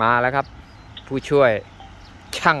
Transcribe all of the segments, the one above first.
มาแล้วครับ ผู้ช่วยช่าง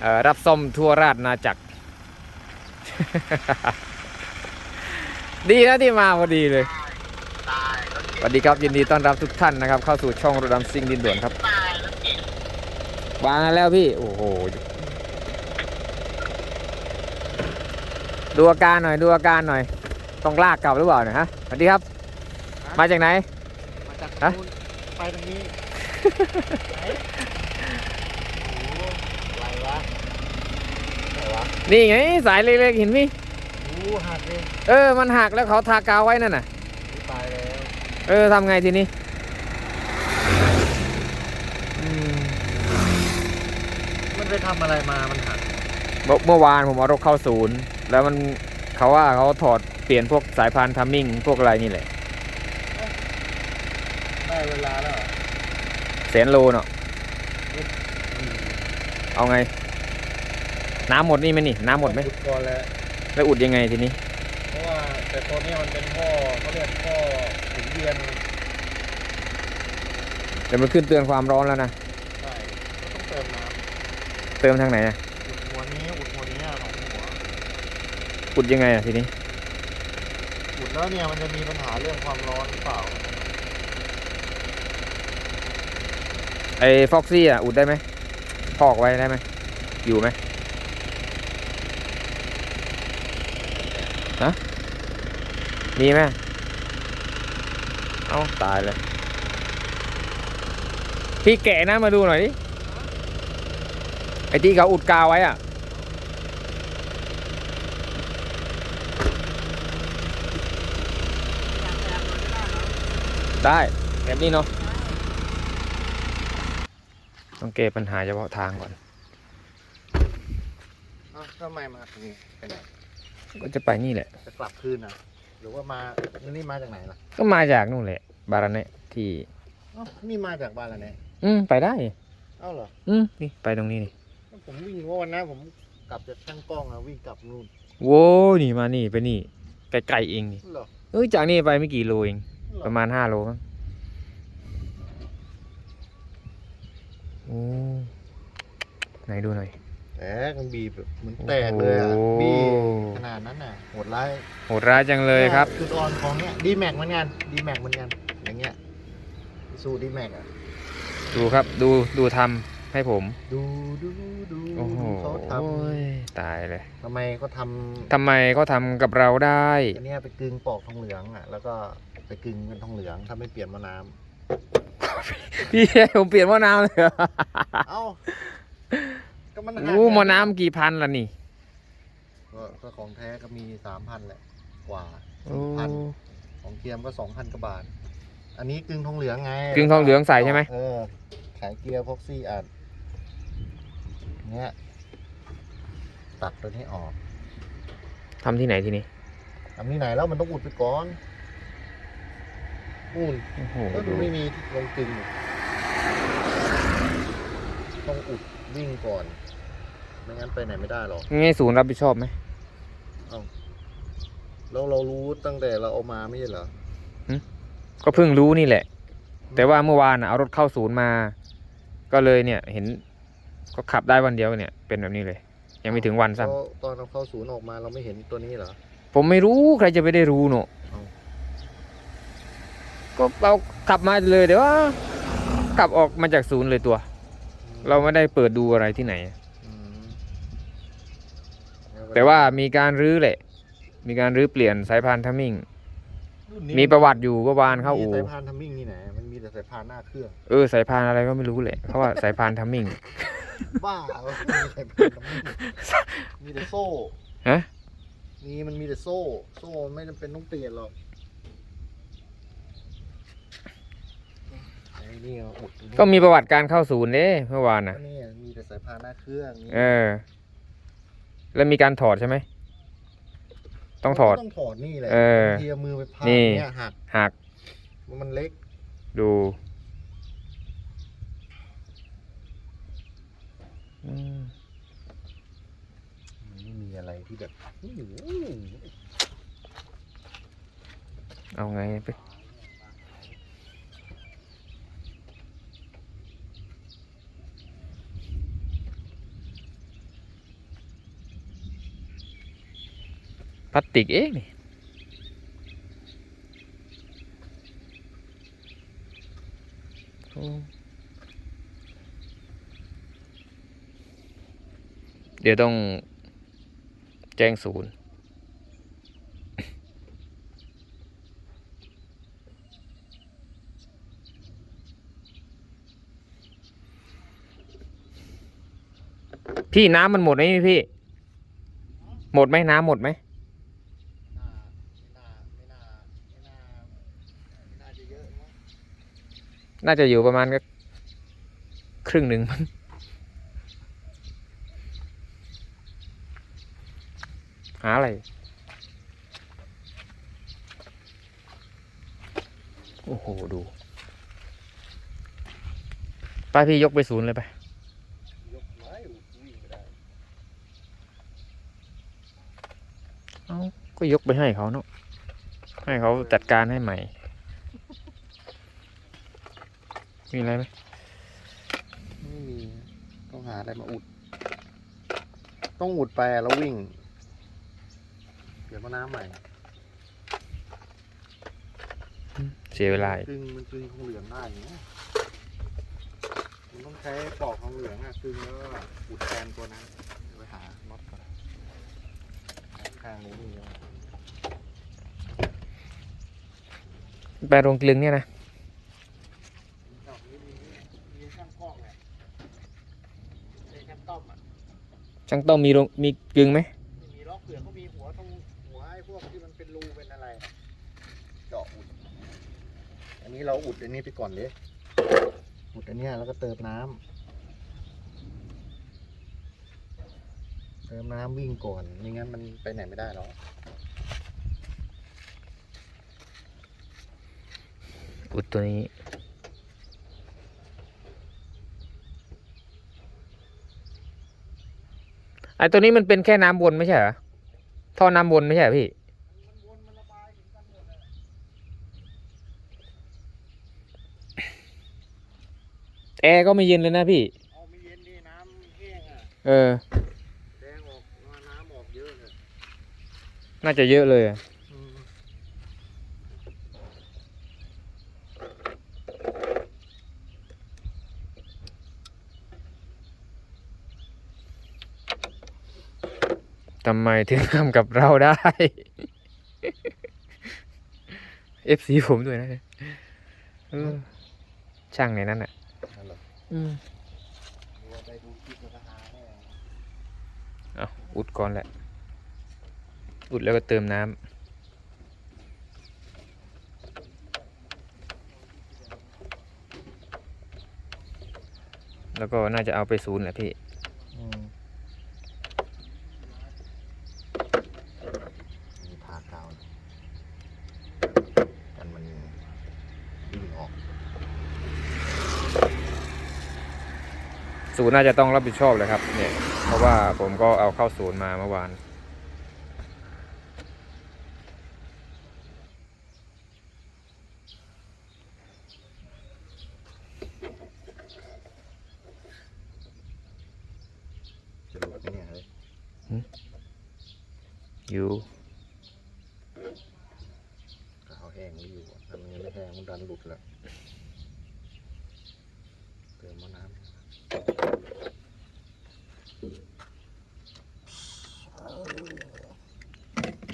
เอ่อรับซ่อมทั่วราชนาจักร ดีนะที่มาพอดีเลยสวัสดีครับยินดีต้อนรับทุกท่านนะครับ เข้าสู่ช่องรถดำซิ่งดินด่วนครับวางแล้วพี่ โอ้โหดูอาการหน่อยดูอาการหน่อย ต้องลากกลับหรือเปล่าเนี่ยฮะสวัสดีครับ มาจากไหน มาจากฮะนู้น ไปทางนี้ ไหนโอ้โหอะไรวะไหนวะนี่ไงสายเล็กๆเห็นไหมโอ้หักเลยเออมันหักแล้วเขาทากาวไว้นั่นน่ะตายแล้วเออทำไงทีนี้อืมมันไปทำอะไรมามันหักเมื่อเมื่อวานผมเอารถเข้าศูนย์ แล้วมันเขาว่าเขาถอดเปลี่ยนพวกสายพานทัมมิ่งพวกอะไรนี่แหละได้ เวลาแล้วเหรอแสนโลเนาะอืมเอาไง น้ำหมดนี่ไหมนี่ น้ำหมดไหมอุดก่อนแล้วแล้วอุดยังไงทีนี้ เพราะว่าแต่ตัวเนี้ยมันเป็นท่อเขาเรียกท่อหมุนเวียนเดี๋ยวมันขึ้นเตือนความร้อนแล้วนะใช่ก็ต้องเติมน้เติมทางไหนอะำอุดหัวนี้อุดหัวนี้สองหัวอุดยังไงอะทีนี้อุดแล้วเนี่ยมันจะมีปัญหาเรื่องความร้อนหรือเปล่า ไอ้ฟ็อกซี่อะ อุดได้ไหมพอกไว้ได้ไหม อยู่ไหมฮะมีไหมเอ้า ตายเลย พี่แกะนะมาดูหน่อยดิ ไอ้ที่เขาอุดกาวไว้อะ ได้แบบนี้เนาะ ต้องแก้ปัญหาเฉพาะทางก่อน เอ้าทำไมมาตรงนี้ไปไหนก็จะไปนี่แหละ จะกลับคืนอะหรือว่ามานี่มาจากไหนล่ะก็มาจากนู่นแหละ บาราเนะที่ เอ้านี่มาจากบ้านอะไรเนี่ยอืมไปได้ เอ้าเหรออืมนี่ไปตรงนี้นี่ผมวิ่งว่าวันนั้นผมกลับจากช่างกล้องอะวิ่งกลับนู่นโว้ยนี่มานี่ไปนี่ไกลๆเองนี่เหรอเอ้ยจากนี่ไปไม่กี่โลเอง เหรอประมาณห้าโลมั้งโอ้ ไหนดูหน่อยแตกมันบีบแบบเหมือนแตกเลยอะโอ้บีบขนาดนั้นน่ะโหดร้ายโหดร้ายจังเลยครับ จุดอ่อนของเนี้ยดีแม็กเหมือนกันดีแม็กเหมือนกันอย่างเงี้ยสู้ดีแม็กอะดูครับดูดูทำให้ผม ดูดูดูโอ้โหเขาทตายเลยำทำไมเขาทำทำไมเขาทำกับเราได้ อันเนี้ยไปกึงปอกทองเหลืองอะแล้วก็ไปกึงเป็นทองเหลืองถ้าไม่เปลี่ยนมะน้พี่ให้ผมเปลี่ยนหม้อน้ำเลยเหรอำเอ้า ก็มันหักอู้หม้อไงน้ำกี่พันล่ะนี่ก็ก็ของแท้ก็มีสามพันแหละ กว่าโอ้พันของเทียมก็สองพันกว่าบาท อันนี้กึ่งทองเหลืองไงกึ่งทองเหลืองใส่ใช่ไหม เออขายเกียร์พ็อกซี่อัดเนี้ยตัดตัวนี้ออกทำที่ไหนทีนี้ทำที่ไหนแล้วมันต้องอุดไปก่อนอุ่น โอ้โหก็ดูไม่มีลงกึ่งต้องอุดวิ่งก่อน ไม่งั้นไปไหนไม่ได้หรอกงี้ศูนย์รับผิดชอบไหมแล้วเรารู้ตั้งแต่เราเอามาไม่ใช่เหรอก็เพิ่งรู้นี่แหละ แต่ว่าเมื่อวานน่ะเอารถเข้าศูนย์มา ก็เลยเนี่ยเห็นก็ขับได้วันเดียวเนี่ย เป็นแบบนี้เลย ยังไม่ถึงวันซ้แล้วตอนเราเข้าศูนย์ออกมาเราไม่เห็นตัวนี้เหรอำผมไม่รู้ใครจะไปได้รู้เนอะเอ้าก็เราขับมาเลยเดี๋ยวว่าขับออกมาจากศูนย์เลยตัว เราไม่ได้เปิดดูอะไรที่ไหนอืม แต่ว่ามีการรื้อแหละ มีการรื้อเปลี่ยนสายพานทัมมิ่ง รุ่นนี้มีประวัติอยู่ก็วานเข้าอู่ มีสายพานทัมมิ่งนี่ไหนมันมีแต่สายพานหน้าเครื่อง เออสายพานอะไรก็ไม่รู้แหละเขาว่าสายพานทัมมิ่ง บ้าเหรอมีสายพานทัมมิ่งมีแต่โซ่ฮะ มีมันมีแต่โซ่ โซ่ไม่จำเป็นต้องเปลี่ยนหรอกไอ้นี่เอาอุดตรงนี้ก็มีประวัติการเข้าศูนย์เด้เมื่อวานน่ะก็นี่มีแต่สายพานหน้าเครื่องนี่เออ แล้วมีการถอดใช่ไหม ต้องถอดมันก็ต้องถอดนี่แหละเออ บางทีเอามือไปพาดนี่เนี่ยหักหักมันเล็กดูอืมมันไม่มีอะไรที่แบบอื้อหือเอาไงไป พลาสติกเองนี่เดี๋ยวต้องแจ้งศูนย์พี่น้ำมันหมดไหมพี่ หมดไหมน้ำหมดไหม น่าไม่น่าไม่น่าไม่น่าไม่น่าจะเยอะมั้ง น่าจะอยู่ประมาณก็ครึ่งหนึ่งมั้งหาอะไร โอ้โห ดูไปพี่ยกไปศูนย์เลยไปเอาก็ยกไปให้เขาเนาะ ให้เขาจัดการให้ใหม่ มีอะไรไหมไม่มี ต้องหาอะไรมาอุด ต้องอุดไปแล้ววิ่ง เดี๋ยวมาน้ำใหม่เสียเวลาอีก กึ่งมันกึ่งทองเหลืองได้อย่างเงี้ยมันต้องใช้ปอกทองเหลืองอะกึ่งแล้วก็อุดแทนตัวนั้นเดี๋ยวไปหาน็อตก่อนข้างนี้มีไหมไปโรงกลึงเนี่ยนะ ดอกนี้มีมีช่างกล้องแหละไอ้ช่างต้อมอะ ช่างต้องมีโรงมีกลึงไหมไม่มีล็อกเปลือกเขามีหัวตรงหัวไอ้พวกที่มันเป็นรูเป็นอะไร เจาะอุด อันนี้เราอุดอันนี้ไปก่อนเลยอุดอันเนี้ยแล้วก็เติมน้ำเติมน้ำวิ่งก่อนไม่งั้นมันไปไหนไม่ได้หรอกอุดตัวนี้ ไอตัวนี้มันเป็นแค่น้ำวนไม่ใช่เหรอท่อน้ำวนไม่ใช่เหรอพี่มันวนมันระบายถึงกันหมดเลยแอร์ก็ไม่เย็นเลยนะพี่เอาไม่เย็นดิน้ำแห้งอะเออแดงออกน้ำออกเยอะเลยน่าจะเยอะเลยอะ อืม ทำไมถึงทำกับเราได้ FC ผมด้วยนะเออช่างในนั้นอะนั่นเหรออืมเดี๋ยวไปดูคลิปแล้วก็หาแน่เอาอุดก่อนแหละ อุดแล้วก็เติมน้ำแล้วก็น่าจะเอาไปศูนย์แหละพี่ อืมมีทากาวนะกันมันวิ่งออก ศูนย์น่าจะต้องรับผิดชอบเลยครับ เนี่ย เพราะว่าผมก็เอาเข้าศูนย์มาเมื่อวาน จะหลุดไหมเนี่ยเฮ้ยอยู่ก็เอาแห้งไม่อยู่อะถ้ามันยังไม่แห้งมันดันหลุดแล้วเติมมะน้ำ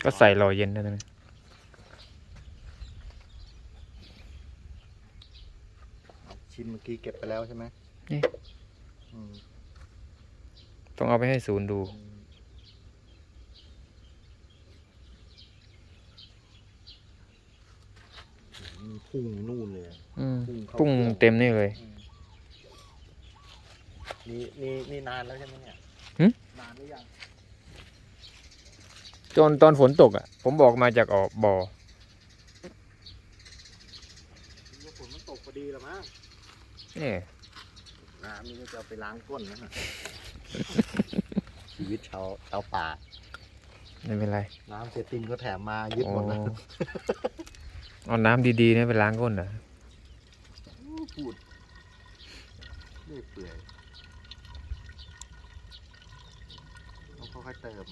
ก็ใส่รอเย็นได้ไหมชิ้นเมื่อกี้เก็บไปแล้วใช่ไหมนี่อืมต้องเอาไปให้ศูนย์ดูมีพุ่งนู่นเลยอะ อืมพุ่งเข้าพุ่งเครื่องเต็มนี่เลยอืมนี่นี่นี่นานแล้วใช่ไหมเนี่ยหึ นานหรือยัง จนตอนฝนตกอะ ผมบอกมาจากออกบ่อคิดว่าฝนมันตกพอดีแล้วมั้งนี่น้ำนี่ก็จะเอาไปล้างก้นนะฮะชีวิตชาวชาวป่าไม่เป็นไร น้ำเซตินก็แถมมายึดโอ้หมดแล้วเอาน้ำดีๆนะไปล้างก้นเหรอพูดเรื่อยเปื่อยต้องค่อยๆเติม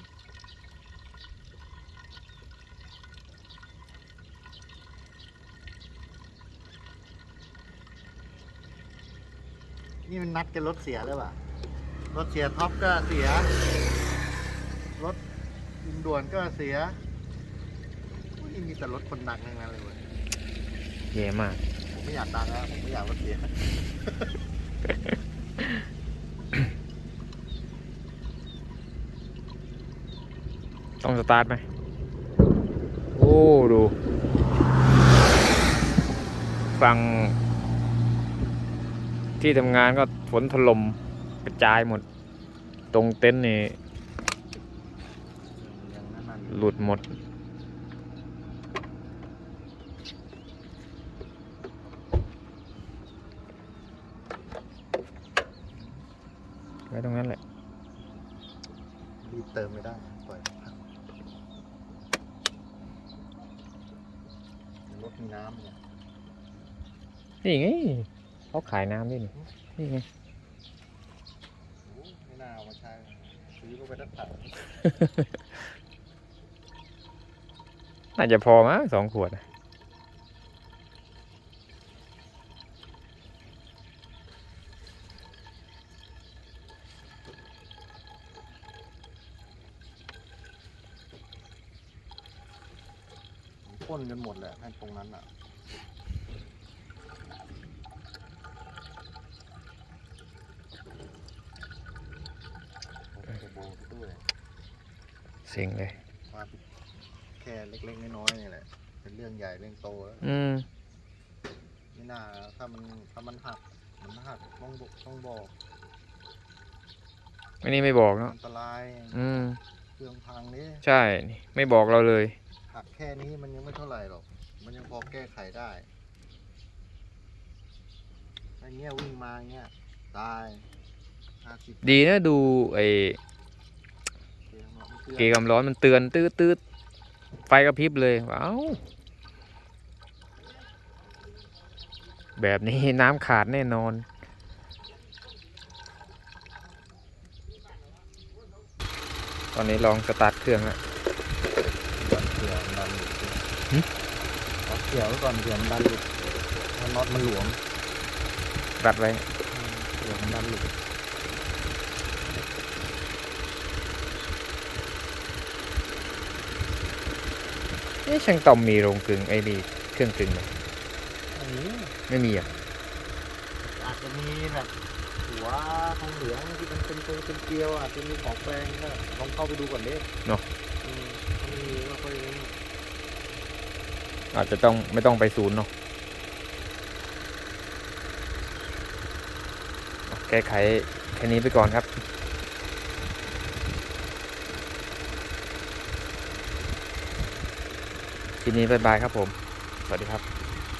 นี่มันนัดกันรถเสียหรือเปล่ารถเสียท็อปก็เสีย รถดินด่วนก็เสียอุ๊ยมีแต่รถคนดังทั้งนั้นเลยเว้ยแย่มาก ผมไม่อยากดังนะผมไม่อยากรถเสีย ต้องสตาร์ทไหม โอ้ ดู ฟัง ที่ทำงานก็ฝนถล่มกระจายหมด ตรงเต็นท์นี่ยังนั่นนั่นหลุดหมด ไว้ตรงนั้นแหละ รีบเติมไม่ได้ ปล่อยพักรถมีน้ำเนี่ยนี่ไง เขาขายน้ำด้วยนี่นี่ไงโอ้ไม่น่าเอามาใช้ซื้อเข้าไปทั้งถังน่าจะพอมั้งสองขวดอะพ่นกันหมดแหละให้ตรงนั้นอะโอ้โหโบกด้วย เซ็งเลยมาแค่เล็กๆน้อยๆนี่แหละ เป็นเรื่องใหญ่เรื่องโตแล้วอืม ไม่น่าถ้ามันถ้ามันหักมันหักต้องบอกต้องบอกอันนี้ไม่บอกเนาะ อันตรายอืม เครื่องพังนี่ใช่นี่ไม่บอกเราเลย หักแค่นี้มันยังไม่เท่าไหร่หรอก มันยังพอแก้ไขได้ไอ้เงี้ยวิ่งมาเงี้ยตายห้าสิบดีนะดูไอ้ เกกำร้อนมันเตือนตืดตืดไฟกระพริบเลยว้าวแบบนี้น้ำขาดแน่นอน ตอนนี้ลองสตาร์ทเครื่องแล้วเกี่ยวดันหลุดหึเอาเกี่ยวไว้ก่อนเกี่ยวมันดันหลุดเพราะน็อตมันหลวมรัดไว้เกี่ยวมันดันหลุด เอ๊ะช่างต่อมมีโรงกลึงไอ้นี่เครื่องกลึงไหมอันนี้ไม่มีอะอาจจะมีแบบหัวทองเหลืองที่มันเป็นตัวเป็นเกลียวอาจจะมีของแปลงก็ลองเข้าไปดูก่อนดิเนาะอืมถ้าไม่มีก็ค่อยอาจจะต้องไม่ต้องไปศูนย์เนาะเอาแก้ไขแค่นี้ไปก่อนครับ ทีนี้บายบายครับผม สวัสดีครับ